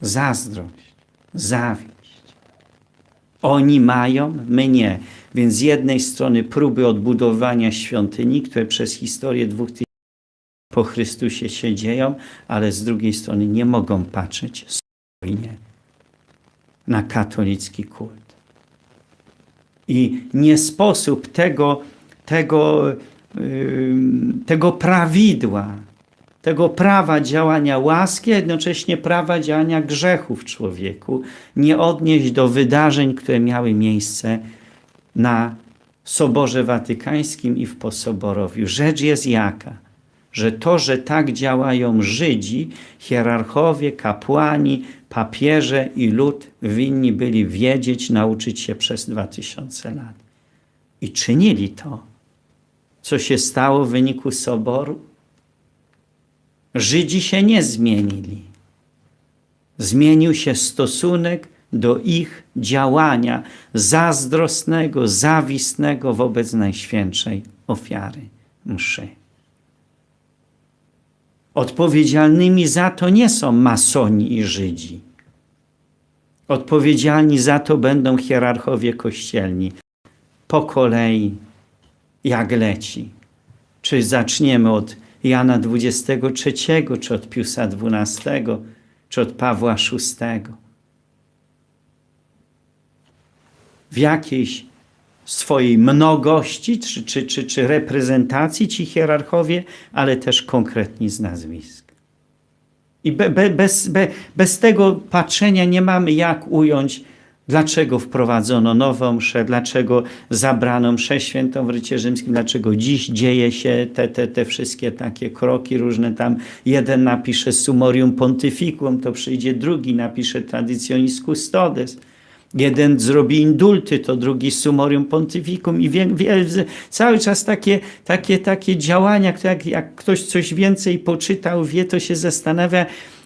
zazdrość, zawiść. Oni mają, my nie. Więc z jednej strony próby odbudowania świątyni, które przez historię dwóch tysięcy po Chrystusie się dzieją, ale z drugiej strony nie mogą patrzeć spokojnie na katolicki kult. I nie sposób tego, tego, ym, tego prawidła, tego prawa działania łaski, a jednocześnie prawa działania grzechu w człowieku nie odnieść do wydarzeń, które miały miejsce na Soborze Watykańskim i w posoborowiu. Rzecz jest jaka? Że to, że tak działają Żydzi, hierarchowie, kapłani, papieże i lud winni byli wiedzieć, nauczyć się przez dwa tysiące lat. I czynili to. Co się stało w wyniku Soboru? Żydzi się nie zmienili. Zmienił się stosunek do ich działania zazdrosnego, zawistnego wobec Najświętszej ofiary mszy. Odpowiedzialnymi za to nie są masoni i Żydzi. Odpowiedzialni za to będą hierarchowie kościelni. Po kolei, jak leci. Czy zaczniemy od Jana XXIII, czy od Piusa XII, czy od Pawła VI. W jakiejś swojej mnogości czy, czy, czy, czy reprezentacji ci hierarchowie, ale też konkretni z nazwisk. I be, be, bez, be, bez tego patrzenia nie mamy jak ująć, dlaczego wprowadzono nową mszę, dlaczego zabrano mszę świętą w rycie rzymskim, dlaczego dziś dzieje się te, te, te wszystkie takie kroki różne tam. Jeden napisze Sumorium Pontificum, to przyjdzie drugi, napisze Traditionis Custodes. Jeden zrobi indulty, to drugi Sumorium Pontificum i wie, wie, cały czas takie, takie, takie działania, jak, jak ktoś coś więcej poczytał, wie, to się zastanawia,